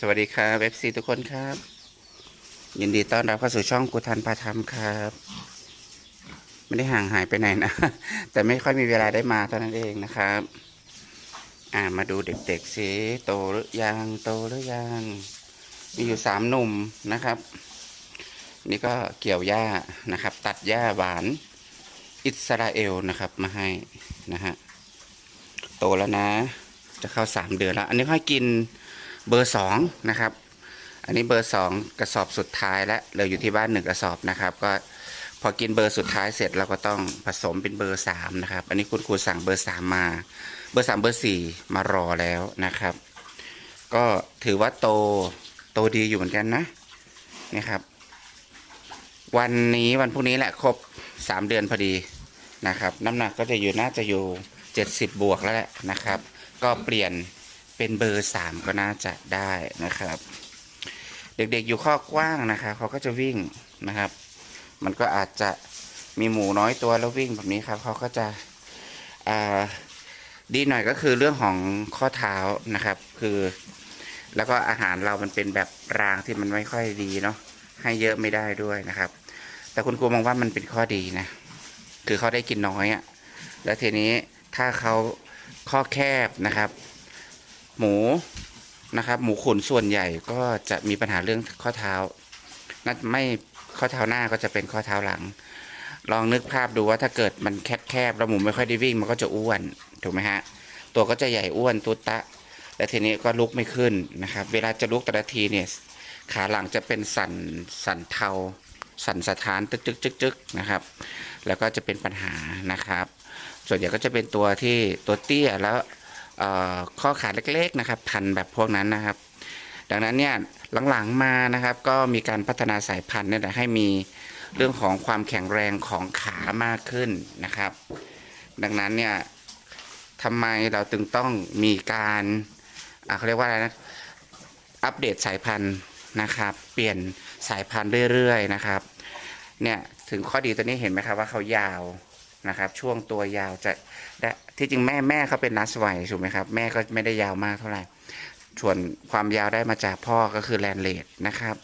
สวัสดีครับเอฟซีทุกคนครับ ยินดีต้อนรับเข้าสู่ช่องกูทันพาธรรมครับ ไม่ได้ห่างหายไปไหนนะ แต่ไม่ค่อยมีเวลาได้มาเท่านั้นเองนะครับ อ่ามาดูเด็กๆสิโตหรือยังโตหรือยังมีอยู่สามหนุ่มนะครับ นี่ก็เกี่ยวหญ้านะครับ ตัดหญ้าหวาน อิสราเอลนะครับมาให้นะฮะโตแล้วนะ จะเข้าสามเดือนแล้ว อันนี้ให้กิน เบอร์สองนะครับ อันนี้เบอร์สองกระสอบสุดท้ายแล้วเหลืออยู่ที่บ้านหนึ่งกระสอบนะครับ ก็พอกินเบอร์สุดท้ายเสร็จเราก็ต้องผสมเป็นเบอร์สามนะครับ อันนี้คุณครูสั่งเบอร์สามมา เบอร์สามเบอร์สี่มารอแล้วนะครับ ก็ถือว่าโตโตดีอยู่เหมือนกันนะนี่ครับ วันนี้วันพรุ่งนี้แหละครบสามเดือนพอดีนะครับ น้ำหนักก็จะอยู่น่าจะอยู่เจ็ดสิบบวกแล้วแหละนะครับ ก็เปลี่ยน เป็นเบอร์สามก็น่าจะได้นะครับ เด็กๆอยู่ข้อกว้างนะครับเขาก็จะวิ่งนะครับ มันก็อาจจะมีหมูน้อยตัวแล้ววิ่งแบบนี้ครับเขาก็จะดีหน่อยก็คือเรื่องของข้อเท้านะครับ คือ แล้วก็อาหารเรามันเป็นแบบรางที่มันไม่ค่อยดีเนาะให้เยอะไม่ได้ด้วยนะครับ แต่คุณครูมองว่ามันเป็นข้อดีนะ คือเขาได้กินน้อยอะ่ะแล้วทีนี้ถ้าเขาข้อแคบนะครับ หมูนะครับ หมูขุนส่วนใหญ่ก็จะมีปัญหาเรื่องข้อเท้านั่นไม่ข้อเท้าหน้าก็จะเป็นข้อเท้าหลัง ลองนึกภาพดูว่าถ้าเกิดมันแคบๆแล้วหมูไม่ค่อยได้วิ่งมันก็จะอ้วนถูกไหมฮะตัวก็จะใหญ่อ้วนตุตะและทีนี้ก็ลุกไม่ขึ้นนะครับ เวลาจะลุกแต่ละทีเนี่ยขาหลังจะเป็นสันสันเทา สันสะท้านตึกจึกจึกจึกนะครับ แล้วก็จะเป็นปัญหานะครับ ส่วนใหญ่ก็จะเป็นตัวที่ตัวเตี้ยแล้ว ข้อขาเล็กๆนะครับพันแบบพวกนั้นนะครับ ดังนั้นเนี่ยหลังๆมานะครับ ก็มีการพัฒนาสายพันธุ์เนี่ยให้มีเรื่องของความแข็งแรงของขามากขึ้นนะครับ ดังนั้นเนี่ยทำไมเราจึงต้องมีการเขาเรียกว่าอะไรนะอัปเดตสายพันธุ์นะครับ เปลี่ยนสายพันธุ์เรื่อยๆนะครับ เนี่ยถึงข้อดีตัวนี้เห็นไหมครับว่าเขายาว นะครับ ช่วงตัวยาวจะได้ที่จริงแม่แม่เขาเป็นนัสไวถูกไหมครับ แม่ก็ไม่ได้ยาวมากเท่าไหร่ส่วนความยาวได้มาจากพ่อก็คือแลนเลดนะครับ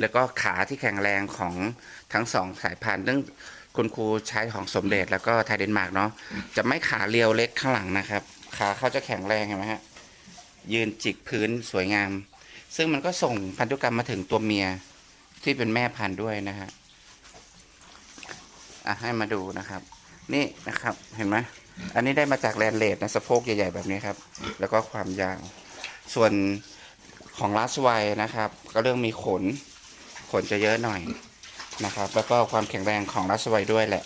แล้วก็ขาที่แข็งแรงของทั้งสองสายพันธุ์ซึ่งคุณครูใช้ของสมเด็จแล้วก็ไทยเดนมาร์กเนาะจะไม่ขาเรียวเล็กข้างหลังนะครับ ขาเขาจะแข็งแรงเห็นไหมฮะยืนจิกพื้นสวยงาม ซึ่งมันก็ส่งพันธุกรรมมาถึงตัวเมียที่เป็นแม่พันธุ์ด้วยนะฮะ อะให้มาดูนะครับ นี่นะครับเห็นไหมอันนี้ได้มาจากแลนเลดนะสะโพกใหญ่ๆแบบนี้ครับ แล้วก็ความยาว ส่วนของลัสไวนะครับ ก็เรื่องมีขน ขนจะเยอะหน่อยนะครับ แล้วก็ความแข็งแรงของลัสไวด้วยแหละ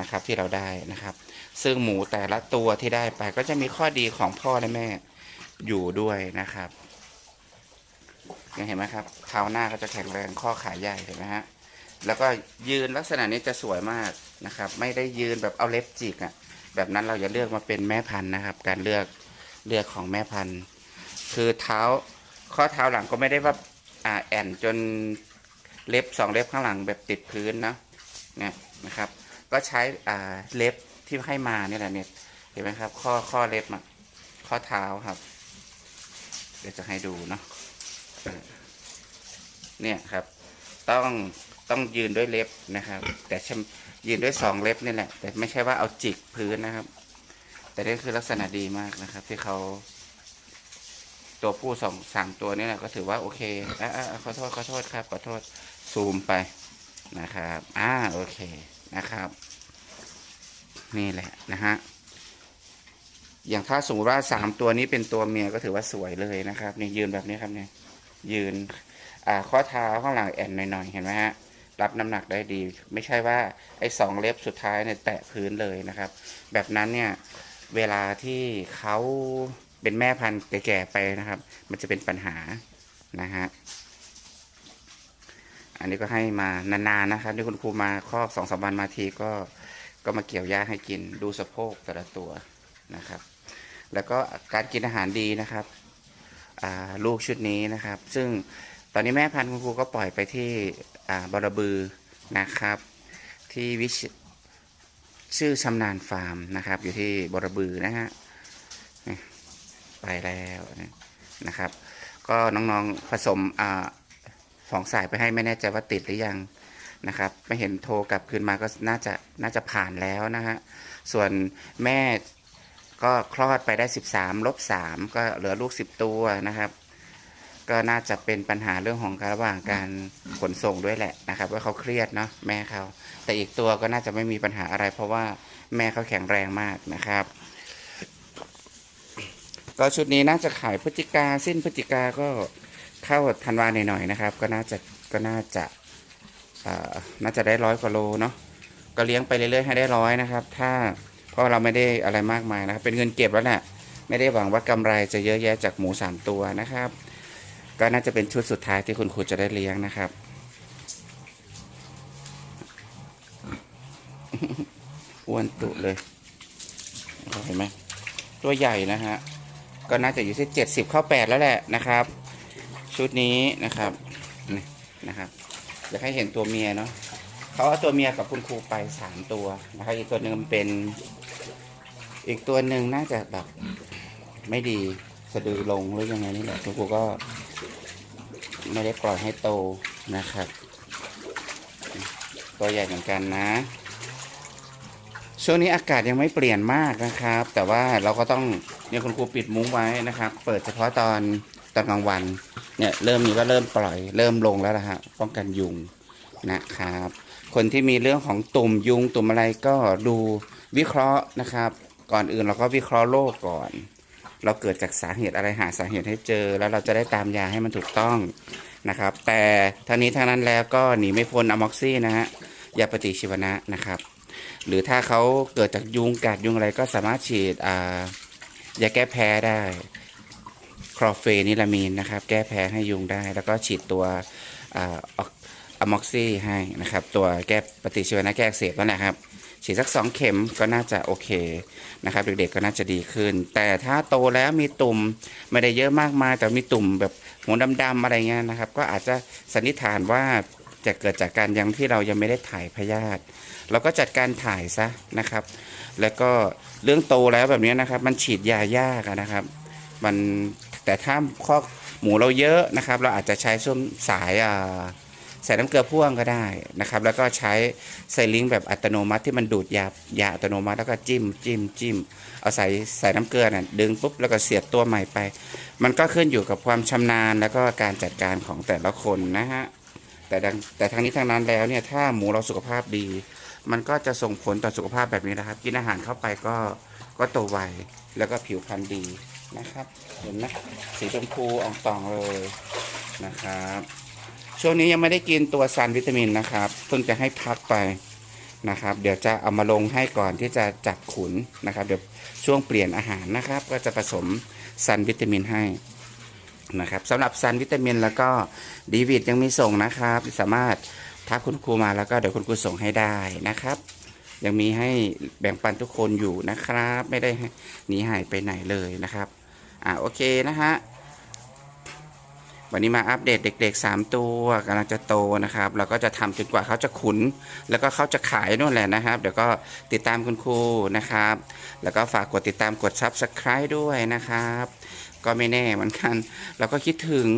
นะครับ ที่เราได้นะครับ ซึ่งหมูแต่ละตัวที่ได้ไปก็จะมีข้อดีของพ่อและแม่อยู่ด้วยนะครับยังเห็นไหมครับเท้าหน้าก็จะแข็งแรงข้อขาใหญ่เห็นไหมฮะ แล้วก็ยืนลักษณะนี้จะสวยมากนะครับ ไม่ได้ยืนแบบเอาเล็บจิกอะ่ะ แบบนั้นเราอย่าเลือกมาเป็นแม่พันธุ์นะครับ การเลือกเลือกของแม่พันธุ์ คือเท้าข้อเท้าหลังก็ไม่ได้ว่าอ่าแอนจนเล็บสองเล็บข้างหลังแบบติดพื้นนะเนี่ยนะครับ ก็ใช้อ่าเล็บที่ให้มาเนี่ยแหละเนี่ยเห็นไหมครับ ข้อข้อเล็บอะข้อเท้าครับ เดี๋ยวจะให้ดูเนาะเนี่ยครับ ต้อง ต้องยืนด้วยเล็บนะครับ แต่ยืนด้วยสองเล็บนี่แหละ แต่ไม่ใช่ว่าเอาจิกพื้นนะครับ แต่นี่คือลักษณะดีมากนะครับ ที่เขาตัวผู้สองสามตัวนี่แหละก็ถือว่าโอเคอ่าอ่าขอโทษขอโทษครับขอโทษซูมไปนะครับ อ่าโอเคนะครับ นี่แหละนะฮะอย่างถ้าสมมติว่าสามตัวนี้เป็นตัวเมียก็ถือว่าสวยเลยนะครับนี่ยืนแบบนี้ครับเนี่ยยืน อ่าข้อเท้าข้างหลังแอนหน่อยๆเห็นไหมฮะ รับน้ำหนักได้ดี ไม่ใช่ว่าไอ้สองเล็บสุดท้ายเนี่ยแตะพื้นเลยนะครับ แบบนั้นเนี่ยเวลาที่เขาเป็นแม่พันธุ์แก่ๆไปนะครับ มันจะเป็นปัญหานะฮะอันนี้ก็ให้มานานๆนะครับที่คุณครูมาข้อสองสามวันมาทีก็ก็มาเกี่ยวหญ้าให้กินดูสะโพกแต่ละตัวนะครับ แล้วก็การกินอาหารดีนะครับลูกชุดนี้นะครับ ซึ่ง ตอนนี้แม่พันธุ์คุณครูก็ปล่อยไปที่อ่าบรบือนะครับ ที่วิชชื่อชำนาญฟาร์มนะครับ อยู่ที่บรบือนะฮะไปแล้วนะครับ ก็น้องๆผสมอสองสายไปให้ไม่แน่ใจว่าติดหรือยังนะครับ ไม่เห็นโทรกลับคืนมาก็น่าจะน่าจะผ่านแล้วนะฮะส่วนแม่ก็คลอดไปได้ 13ลบ3ก็เหลือลูก 10 ตัวนะครับ ก็น่าจะเป็นปัญหาเรื่องของการระหว่างการขนส่งด้วยแหละนะครับ ว่าเขาเครียดเนาะแม่เขา แต่อีกตัวก็น่าจะไม่มีปัญหาอะไร เพราะว่าแม่เขาแข็งแรงมากนะครับ ก็ชุดนี้น่าจะขายพฤศจิกาสิ้นพฤศจิกาก็เข้าธันวาหน่อยๆนะครับ ก็น่าจะก็น่าจะน่าจะได้ร้อยกว่าโลเนาะก็เลี้ยงไปเรื่อยๆให้ได้ร้อยนะครับ ถ้าเพราะเราไม่ได้อะไรมากมายนะครับ เป็นเงินเก็บแล้วแหละไม่ได้หวังว่ากำไรจะเยอะแยะจากหมูสามตัวนะครับ ก็น่าจะเป็นชุดสุดท้ายที่คุณครูจะได้เลี้ยงนะครับ อ้วนตุเลยเห็นไหมตัวใหญ่นะฮะ ก็น่าจะอยู่ที่เจ็ดสิบเข้าแปดแล้วแหละนะครับ ชุดนี้นะครับนี่นะครับอยากให้เห็นตัวเมียเนาะเขาเอาตัวเมียกับคุณครูไปสามตัวนะครับ อีกตัวหนึ่งเป็น อีกตัวหนึ่งน่าจะแบบไม่ดีสะดือลงหรือยังไงนี่แหละคุณครูก็ ไม่ได้ปล่อยให้โตนะครับ ตัวใหญ่เหมือนกันนะ ช่วงนี้อากาศยังไม่เปลี่ยนมากนะครับ แต่ว่าเราก็ต้องเนี่ยคุณครูปิดมุ้งไว้นะครับ เปิดเฉพาะตอนตอนกลางวัน เนี่ยเริ่มนี้ก็เริ่มปล่อย เริ่มลงแล้วนะฮะป้องกันยุงนะครับ คนที่มีเรื่องของตุ่มยุงตุ่มอะไรก็ดูวิเคราะห์นะครับ ก่อนอื่นเราก็วิเคราะห์โรคก่อน เราเกิดจากสาเหตุอะไรหาสาเหตุให้เจอ แล้วเราจะได้ตามยาให้มันถูกต้องนะครับ แต่ทั้งนี้ทั้งนั้นแล้วก็หนีไม่พ้นอะม็อกซี่นะฮะยาปฏิชีวนะนะครับ หรือถ้าเขาเกิดจากยุงกัดยุงอะไรก็สามารถฉีดยาแก้แพ้ได้คลอเฟนิลามีนนะครับ แก้แพ้ให้ยุงได้ แล้วก็ฉีดตัวอ่าอะม็อกซี่ให้นะครับ ตัวแก้ปฏิชีวนะแก้อักเสบนั่นแหละครับ ฉีดสักสองเข็มก็น่าจะโอเคนะครับเด็กๆก็น่าจะดีขึ้น แต่ถ้าโตแล้วมีตุ่มไม่ได้เยอะมากมาย แต่มีตุ่มแบบหัวดำๆอะไรเงี้ยนะครับ ก็อาจจะสันนิษฐานว่าจะเกิดจากการยังที่เรายังไม่ได้ถ่ายพยาธิเราก็จัดการถ่ายซะนะครับ แล้วก็เรื่องโตแล้วแบบนี้นะครับ มันฉีดยายากนะครับมันแต่ถ้าข้อหมูเราเยอะนะครับ เราอาจจะใช้ส้มสายอ่า ใส่น้ำเกลือพ่วงก็ได้นะครับ แล้วก็ใช้ไซลิงแบบอัตโนมัติที่มันดูดยายาอัตโนมัติแล้วก็จิ้มจิ้มจิ้มเอาใส่ใส่น้ำเกลือน่ะดึงปุ๊บแล้วก็เสียบตัวใหม่ไป มันก็ขึ้นอยู่กับความชำนาญแล้วก็การจัดการของแต่ละคนนะฮะแต่ดังแต่ทั้งนี้ทั้งนั้นแล้วเนี่ยถ้าหมูเราสุขภาพดี มันก็จะส่งผลต่อสุขภาพแบบนี้นะครับ กินอาหารเข้าไปก็ก็โตไวแล้วก็ผิวพรรณดีนะครับ เห็นไหมสีชมพูอ่องตองเลยนะครับ ช่วงนี้ยังไม่ได้กินตัวซันวิตามินนะครับเพิ่งจะให้พักไปนะครับ เดี๋ยวจะเอามาลงให้ก่อนที่จะจับขุนนะครับ เดี๋ยวช่วงเปลี่ยนอาหารนะครับ ก็จะผสมซันวิตามินให้นะครับสำหรับซันวิตามินแล้วก็ดีวิตยังมีส่งนะครับ สามารถทักคุณครูมาแล้วก็เดี๋ยวคุณครูส่งให้ได้นะครับ ยังมีให้แบ่งปันทุกคนอยู่นะครับ ไม่ได้หนีหายไปไหนเลยนะครับอ่าโอเคนะฮะ วันนี้มาอัปเดตเด็ก ๆ 3 ตัวกำลังจะโตนะครับ เราก็จะทำจนกว่าเขาจะขุน แล้วก็เขาจะขายนู่นแหละนะครับ เดี๋ยวก็ติดตามคุณครูนะครับ แล้วก็ฝากกดติดตามกด Subscribe ด้วยนะครับ ก็ไม่แน่เหมือนกัน เราก็คิดถึง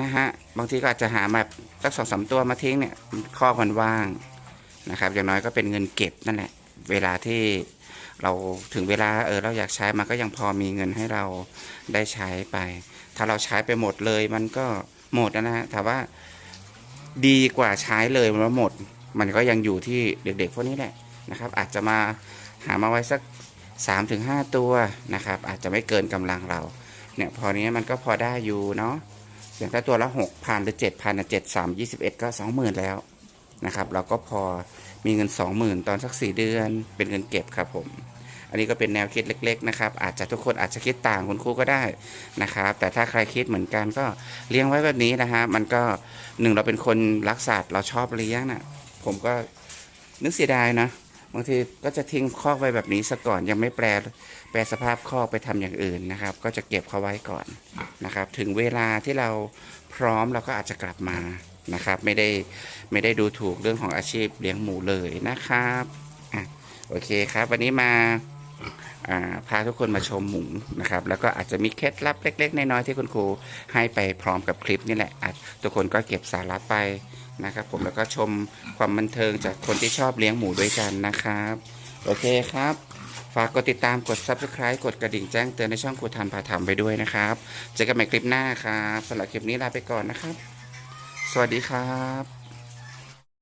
นะฮะ บางทีก็อาจจะหามาสักสองสามตัวมาทิ้งเนี่ยข้อมันว่างนะครับ อย่างน้อยก็เป็นเงินเก็บนั่นแหละ เวลาที่เราถึงเวลาเออเราอยากใช้มันก็ยังพอมีเงินให้เราได้ใช้ไป ถ้าเราใช้ไปหมดเลย มันก็หมดนะฮะแต่ว่าดีกว่าใช้เลยมันหมด มันก็ยังอยู่ที่เด็กๆพวกนี้แหละนะครับ อาจจะมาหามาไว้สัก3าถึงหตัวนะครับ อาจจะไม่เกินกำลังเราเนี่ยพอนี้มันก็พอได้อยู่เนาะอย่างถ้าตัวละหกพันหรือเจ็ดพันเจ็ดสามยี่สิบเอ็ดก็สองหมื่นแล้วนะครับ เราก็พอมีเงินสองหมื่นตอนสักสี่เดือนเป็นเงินเก็บครับผม อันนี้ก็เป็นแนวคิดเล็ก ๆ นะครับ อาจจะทุกคนอาจจะคิดต่างคุณครูก็ได้นะครับ แต่ถ้าใครคิดเหมือนกันก็เลี้ยงไว้แบบนี้นะฮะมันก็หนึ่งเราเป็นคนรักสัตว์เราชอบเลี้ยงนะผมก็นึกเสียดายนะบางทีก็จะทิ้งคอกไว้แบบนี้ซะก่อนยังไม่แปลแปลสภาพคอกไปทำอย่างอื่นนะครับ ก็จะเก็บเขาไว้ก่อนนะครับ ถึงเวลาที่เราพร้อมเราก็อาจจะกลับมานะครับ ไม่ได้ไม่ได้ดูถูกเรื่องของอาชีพเลี้ยงหมูเลยนะครับอะโอเคครับ วันนี้มา พาทุกคนมาชมหมูนะครับ แล้วก็อาจจะมีเคล็ดลับเล็ก ๆ น้อยๆที่คุณครูให้ไปพร้อมกับคลิปนี่แหละอะทุกคนก็เก็บสาระไปนะครับ ผมแล้วก็ชมความบันเทิงจากคนที่ชอบเลี้ยงหมูด้วยกันนะครับ โอเคครับ ฝากกดติดตามกด subscribe กดกระดิ่งแจ้งเตือนในช่องครูทันพาทำไปด้วยนะครับเจอกันใหม่คลิปหน้าครับสำหรับคลิปนี้ลาไปก่อนนะครับ สวัสดีครับ